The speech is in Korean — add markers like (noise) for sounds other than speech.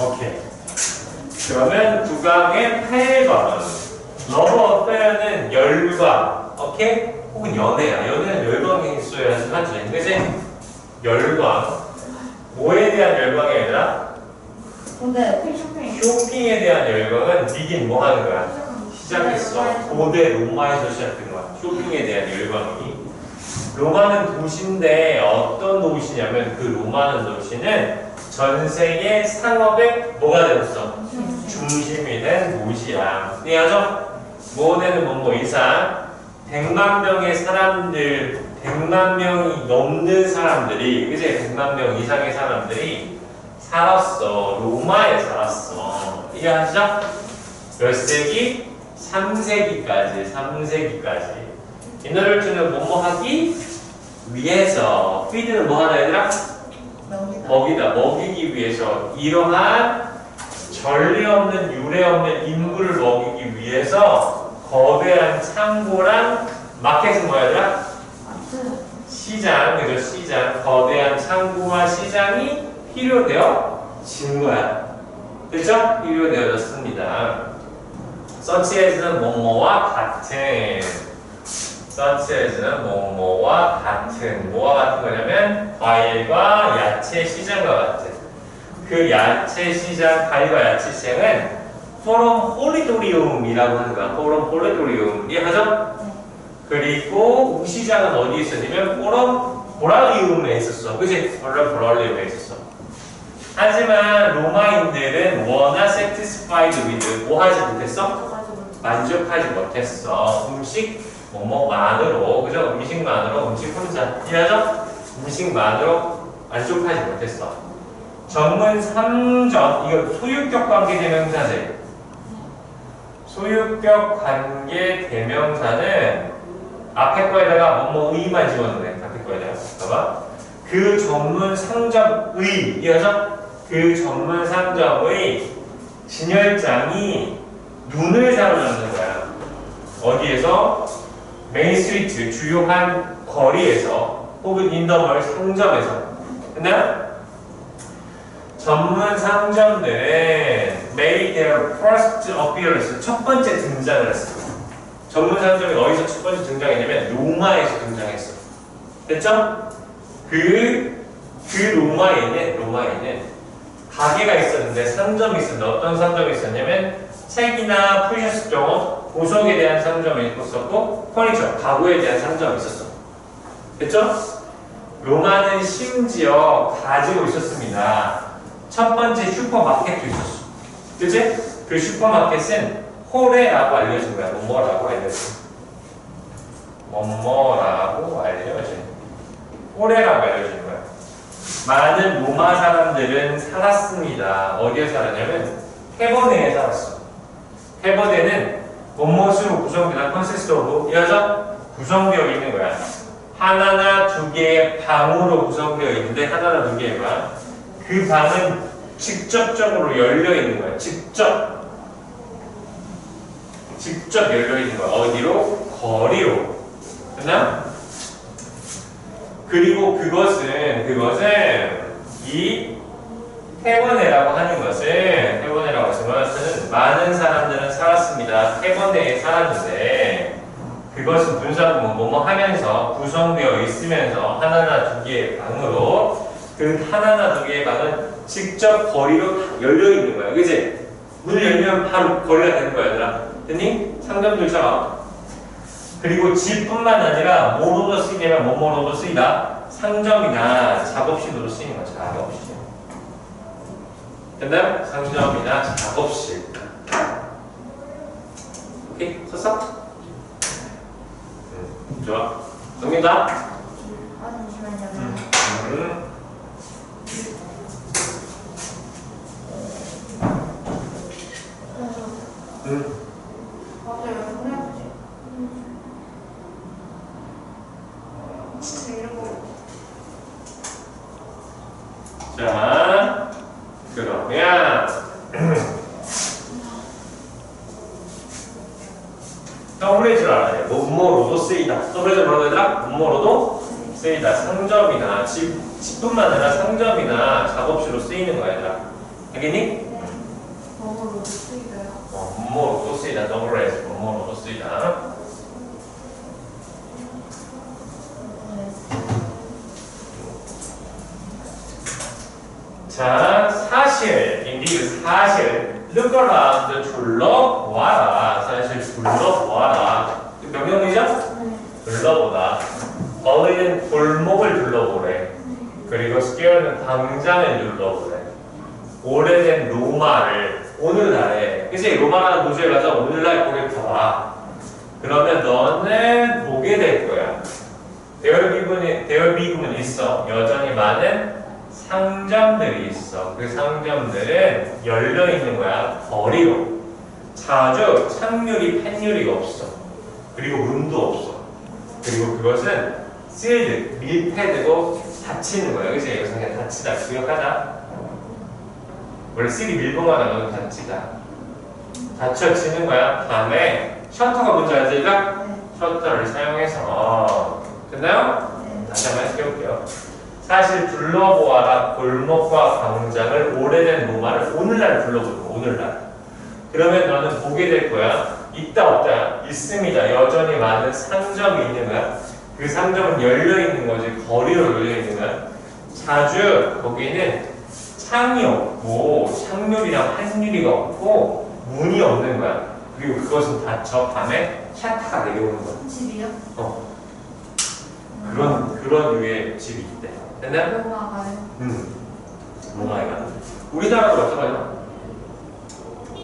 오케이. 그러면 구강의 8번. 너무 어때는 열광. 오케이? 혹은 연애야. 연애는 열광이 있어야 하지. 그지? 열광. 뭐에 대한 열광이 아니라 근데 쇼핑 쇼핑에 대한 열광은 니긴 뭐 하는 거야? 시작했어. 고대 로마에서 시작된 거야. 쇼핑에 대한 열광이. 로마는 도시인데 어떤 도시냐면 그 로마는 도시는 전 세계 상업의 뭐가 되었어? 중심이 된 도시야. 이해하죠? 모델은 뭐뭐 이상 100만 명의 사람들, 100만 명이 넘는 사람들이, 그지? 100만 명 이상의 사람들이 살았어. 로마에 살았어. 이해하시죠? 몇 세기? 3세기까지, 3세기까지. 이너를 주는 뭐뭐 하기 위해서. 피드는 뭐 하나 얘들아? 먹이다. 먹이기 위해서. 이러한 전례 없는 유례 없는 인물을 먹이기 위해서 거대한 창고랑 마켓은 뭐야 얘들아? 시장, 그죠? 시장. 거대한 창고와 시장이 필요되어진 거야. 그죠? 필요되어졌습니다. as는 뭐뭐와 같은. Such as는 뭐뭐와 같은. 뭐와 같은 거냐면 과일과 야채 시장과 같은. 그 야채 시장, 과일과 야채 시장은 포럼 홀리도리움이라고 하는 거야. 포럼 홀리도리움. 이해하죠? 네. 그리고 우시장은 어디 있었냐면 포럼 보랄리움에 있었어. 그치? 포럼 보랄리움에 있었어. 하지만 로마인들은 워낙 satisfied with 뭐 하지 못했어? 가지고 만족하지 못했어. 음식 뭐뭐만으로 그죠? 음식만으로 음식 혼자 이해하죠? 음식만으로 만족하지 못했어. 전문 3점 이거 소유격 관계 대명사제. 소유격 관계 대명사는 앞에 거에다가 뭐뭐 의만 집어넣네. 앞에 거에다가 봐봐. 그 전문 상점의 이해하죠? 그 전문 상점의 진열장이 눈을 사로잡는 거야. 어디에서? 메인 스트리트 주요한 거리에서 혹은 인더멀 상점에서 됐나요? 전문 상점들은 made their first appearance 첫 번째 등장을 했어. 전문 상점이 어디서 첫 번째 등장했냐면 로마에서 등장했어. 됐죠? 그, 그 로마에는 로마에는 가게가 있었는데 상점이 있었는데 어떤 상점이 있었냐면 책이나 프리셔스 종 보석에 대한 상점이 있었고 퍼니처 가구에 대한 상점이 있었어. 됐죠? 로마는 심지어 가지고 있었습니다. 첫 번째 슈퍼마켓도 있었어. 그치? 그 슈퍼마켓은 호레라고 알려진 거야. 뭐뭐라고 알려진. 뭐뭐라고 알려진. 호레라고 알려진 거야. 많은 로마 사람들은 살았습니다. 어디에 살았냐면 테버네에 살았어. 테버네는 뭐뭇으로 구성되나 컨시스트 오브 이어서 구성되어 있는 거야. 하나나 두 개의 방으로 구성되어 있는데 하나나 두 개의 방. 그 방은 직접적으로 열려 있는 거야. 직접. 직접 열려 있는 거야. 어디로? 거리로. 됐나? 그리고 그것은 그것은 이 태번회라고 하는 것은 것은 많은 사람들은 살았습니다. 태번회에 살았는데 그것은 분사구문 뭐뭐 하면서 구성되어 있으면서 하나나 두 개의 방으로 그 하나나 두 개의 방은 직접 거리로 열려 있는 거야. 그지? 문을 열면 바로 거리가 되는 거야, 얘들아. 됐니? 상점들처럼. 그리고 집뿐만 아니라 뭐로도 쓰이냐면 뭐뭐로도 쓰이다. 상점이나 작업실로도 쓰이는 거야, 작업실. 됐나요? 상점이나 작업실. 오케이? 썼어? 음, 좋아. 아. 음. 음. 거. 자, 그러면 (clears throat) 더블레이즈를 알아야 돼. 뭐뭐로도 쓰이다. 더블레이즈 뭐라고 얘들아? 뭐뭐로도 쓰이다. 상점이나 집, 집뿐만 아니라 상점이나 작업실로 쓰이는 거야, 얘들아. 알겠니? 네. 뭐로 쓰이고요? 어, 또 쓰이다. 뭐로 또 쓰이다. 네. 자, 사실, look around, 둘러보아라. 사실 둘러보아라. 그 명령이죠? 네. 둘러보다. 어린이는 골목을 둘러보래. 그리고 스퀘어는 광장을 둘러보래. 오래된 로마를 오늘날에, 그치? 로마라는 도시에 가서 오늘날 거기 봐봐. 그러면 너는 보게 될 거야. 대열비군이, 대열비군은 있어. 여전히 많은 상점들이 있어. 그 상점들은 열려 있는 거야. 거리로. 자주 창유리, 펜유리가 없어. 그리고 문도 없어. 그리고 그것은 실드, 밀패드고 닫히는 거야. 그치? 여기서 그냥 닫히다. 기억하자. 원래 실이 밀봉 하다 너는 닫히다. 닫혀지는 거야. 밤에 셔터가 뭔지 알지? 네. 셔터를 사용해서. 됐나요? 네. 다시 한번 해볼게요. 사실 둘러보아라 골목과 광장을 오래된 로마를 오늘날 거 오늘날. 그러면 너는 보게 될 거야. 있다 없다 있습니다. 여전히 많은 상점이 있는 거야. 그 상점은 열려 있는 거지 거리로 열려 있는 거야. 자주 거기는 창이 없고 창률이랑 한유리가 없고 문이 없는 거야. 그리고 그것은 다 저 밤에 샤타가 내려오는 거야. 집이요? 어 그런 그런 류의 집이 있대. 됐나요? 로마가요? 음. 로마에 가는. 우리나라도 마찬가지야.